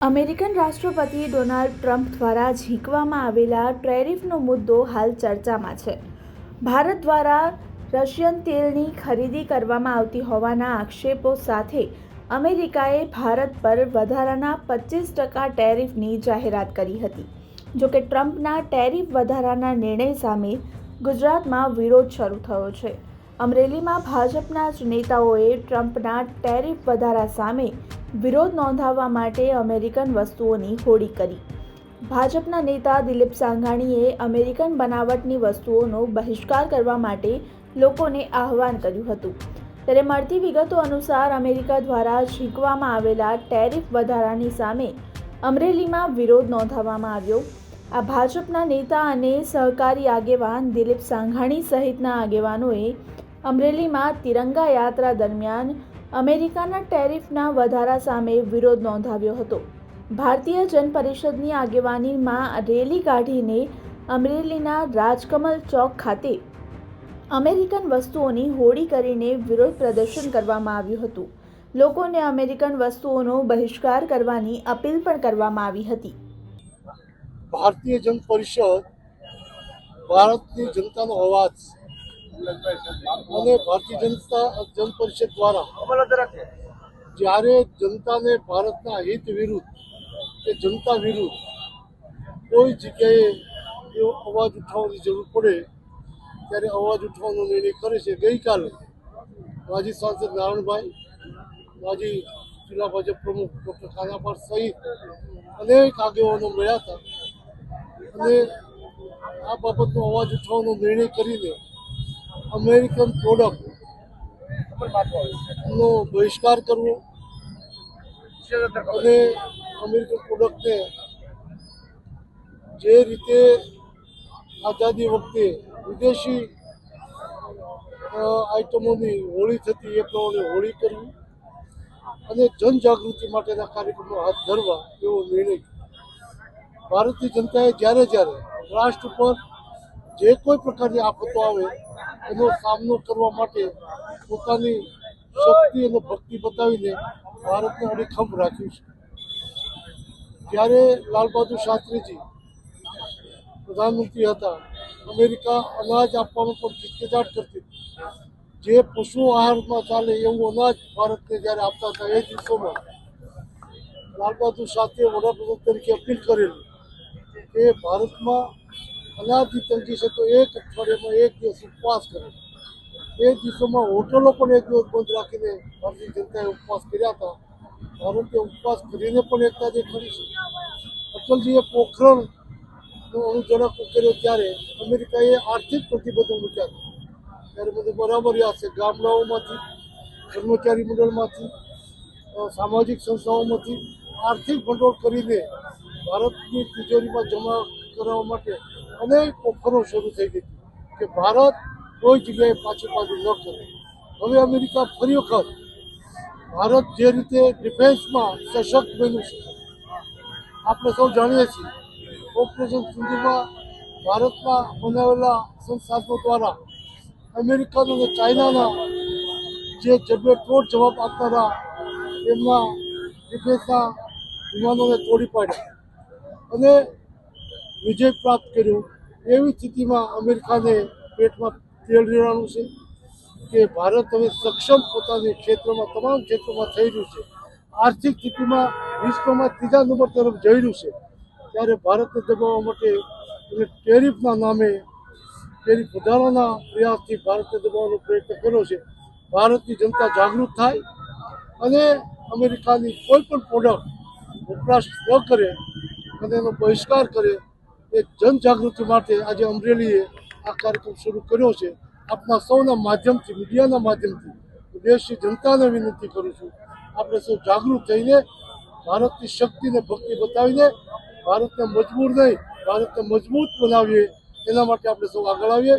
American રાષ્ટ્રપતિ Donald Trump દ્વારા ઝીંકવામાં આવેલા ટેરિફનો મુદ્દો હાલ ચર્ચામાં છે. ભારત દ્વારા રશિયન તેલની ખરીદી કરવામાં આવતી હોવાના આક્ષેપો સાથે અમેરિકાએ ભારત પર વધારાના પચીસ ટકા ટેરિફની જાહેરાત કરી હતી. જોકે ટ્રમ્પના ટેરિફ વધારાના નિર્ણય સામે ગુજરાતમાં વિરોધ શરૂ થયો છે. અમરેલીમાં ભાજપના જ નેતાઓએ ટ્રમ્પના ટેરિફ વધારા સામે વિરોધ નોંધાવવા માટે અમેરિકન વસ્તુઓની હોડી કરી. ભાજપના નેતા દિલીપ સાંઘાણીએ અમેરિકન બનાવટની વસ્તુઓનો બહિષ્કાર કરવા માટે લોકોને આહવાન કર્યું હતું. ત્યારે મળતી વિગતો અનુસાર અમેરિકા દ્વારા ઝીંકવામાં આવેલા ટેરિફ વધારાની સામે અમરેલીમાં વિરોધ નોંધાવવામાં આવ્યો. આ ભાજપના નેતા અને સહકારી આગેવાન દિલીપ સાંઘાણી સહિતના આગેવાનોએ અમરેલીમાં તિરંગા યાત્રા દરમિયાન અમેરિકાના ટેરિફના વધારા સામે વિરોધ નોંધાવ્યો હતો. ભારતીય જન પરિષદની આગેવાનીમાં રેલી કાઢીને અમરેલીના રાજકમલ ચોક ખાતે અમેરિકન વસ્તુઓની હોડી કરીને વિરોધ પ્રદર્શન કરવામાં આવ્યું હતું. લોકોને અમેરિકન વસ્તુઓનો બહિષ્કાર કરવાની અપીલ પણ કરવામાં આવી હતી. ભારતીય જન ભારતની જનતાનો અવાજ અને ભારતીય જનતા જન પરિષદ દ્વારા જ્યારે જનતાને ભારતના હિત વિરુદ્ધ કે જનતા વિરુદ્ધ કોઈ જગ્યાએ એવો અવાજ ઉઠાવવાની જરૂર પડે, ત્યારે અવાજ ઉઠાવવાનો નિર્ણય કરે છે. ગઈકાલે માજી સાંસદ નારાયણભાઈ, માજી જિલ્લા ભાજપ પ્રમુખ ડૉક્ટર ખાનાપાર સહિત અનેક આગેવાનો મળ્યા હતા. અને આ બાબતનો અવાજ ઉઠાવવાનો નિર્ણય કરીને અમેરિકન પ્રોડક્ટ નો બહિષ્કાર કરવો અને અમેરિકન પ્રોડક્ટને જે રીતે આઝાદી વખતે વિદેશી આઇટમોની હોળી થતી એ પ્રમાણે હોળી કરવી અને જનજાગૃતિ માટેના કાર્યક્રમો હાથ ધરવા એવો નિર્ણય ભારતીય જનતાએ જ્યારે જ્યારે રાષ્ટ્ર પર જે કોઈ પ્રકારની આફતો આવે એનો સામનો કરવા માટે પોતાની શક્તિ અને ભક્તિ બતાવીને ભારતને અડીખમ રાખ્યું છે. જ્યારે લાલબહાદુર શાસ્ત્રીજી પ્રધાનમંત્રી હતા, અમેરિકા અનાજ આપવાનું પણ હિચકિચાટ કરતી જે પશુ આહારમાં ચાલે એવું અનાજ ભારતને જ્યારે આપતા હતા, એ દિવસોમાં લાલબહાદુર શાસ્ત્રીએ વડાપ્રધાન તરીકે અપીલ કરેલી કે ભારતમાં અનાજની તંગી છે તો એક અઠવાડિયામાં એક દિવસ ઉપવાસ કરે. એ દિવસોમાં હોટલો પણ એક દિવસ બંધ રાખીને ભારતીય જનતાએ ઉપવાસ કર્યા હતા. ભારતે ઉપવાસ કરીને પણ એકતા દેખાડી છે. અટલજીએ પોખરણનો અણુજનક ઉકેલ્યો ત્યારે અમેરિકાએ આર્થિક પ્રતિબંધો મૂક્યા હતા. ત્યારે બધું બરાબર યાદ છે. ગામડાઓમાંથી, કર્મચારી મંડળમાંથી સામાજિક સંસ્થાઓમાંથી આર્થિક ભંડોળ કરીને ભારતની તિજોરીમાં જમા કરાવવા માટે અનેક ઓફરો શરૂ થઈ ગઈ કે ભારત કોઈ જગ્યાએ પાછી પાછું ન કરે. હવે અમેરિકા ફરી વખત ભારત જે રીતે ડિફેન્સમાં સશક્ત બન્યું છે, આપણે સૌ જાણીએ છીએ, ઓપરેશન સિંધુમાં ભારતમાં બનાવેલા સંસાધનો દ્વારા અમેરિકાના અને ચાઇનાના જે જગ્યાએ ટોટ જવાબ આપનારા એમના ડિફેન્સના વિમાનોને તોડી પાડ્યા. અને વિજય પ્રાપ્ત કર્યો. એવી સ્થિતિમાં અમેરિકાને પેટમાં તેલ રેડાણું છે કે ભારત હવે સક્ષમ પોતાની ક્ષેત્રમાં, તમામ ક્ષેત્રોમાં થઈ રહ્યું છે. આર્થિક સ્થિતિમાં વિશ્વમાં ત્રીજા નંબર તરફ જઈ રહ્યું છે. ત્યારે ભારતને દબાવવા માટે એટલે ટેરિફના નામે, ટેરિફ વધારવાના પ્રયાસથી ભારતને દબાવવાનો પ્રયત્ન કર્યો છે. ભારતની જનતા જાગૃત થાય અને અમેરિકાની કોઈ પણ પ્રોડક્ટ વપરાશ ન કરે અને એનો બહિષ્કાર કરે એ જનજાગૃતિ માટે આજે અમરેલીએ આ કાર્યક્રમ શરૂ કર્યો છે. આપના સૌના માધ્યમથી, મીડિયાના માધ્યમથી હું દેશની જનતાને વિનંતી કરું છું. આપણે સૌ જાગૃત થઈને, ભારતની શક્તિને ભક્તિ બતાવીને, ભારતને મજબૂર નહીં, ભારતને મજબૂત બનાવીએ, એના માટે આપણે સૌ આગળ આવીએ.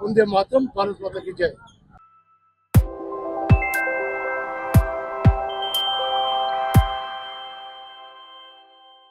વંદે માતરમ, ભારત માતા કી જય.